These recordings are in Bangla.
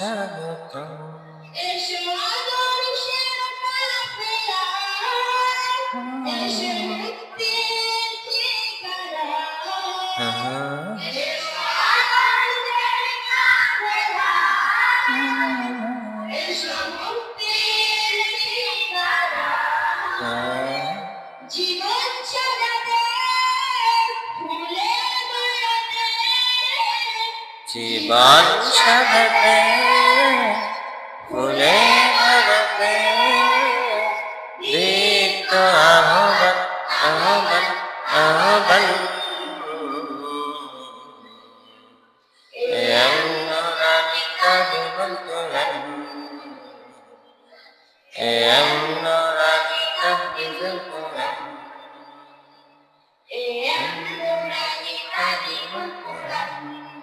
Shabbat. জীবন সাধতে ফুলে ধরতে দীপ্ত আহ্বান আহ্বান আহ্বান Yeah.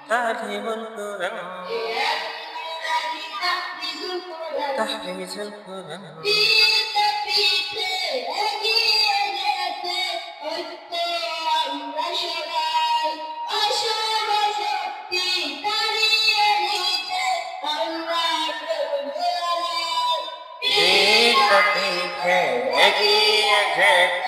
تهذب القرى تحفيز القرى এগিয়ে যেতে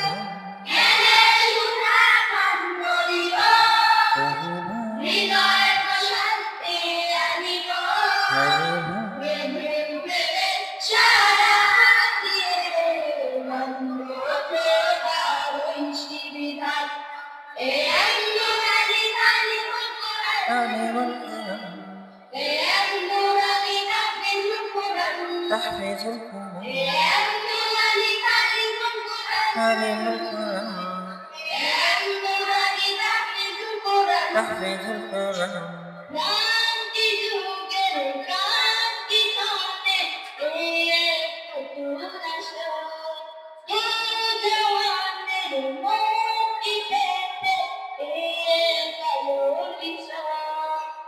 تحفظ القرآن تعلم القرآن تحفظ القرآن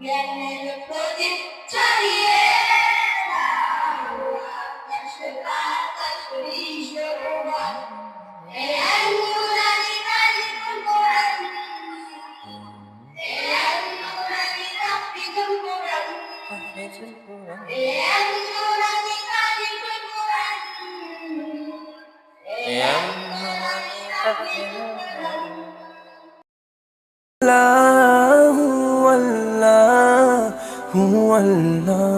জ্ঞানের প্রদীপ চালিয়ে Love. 完了。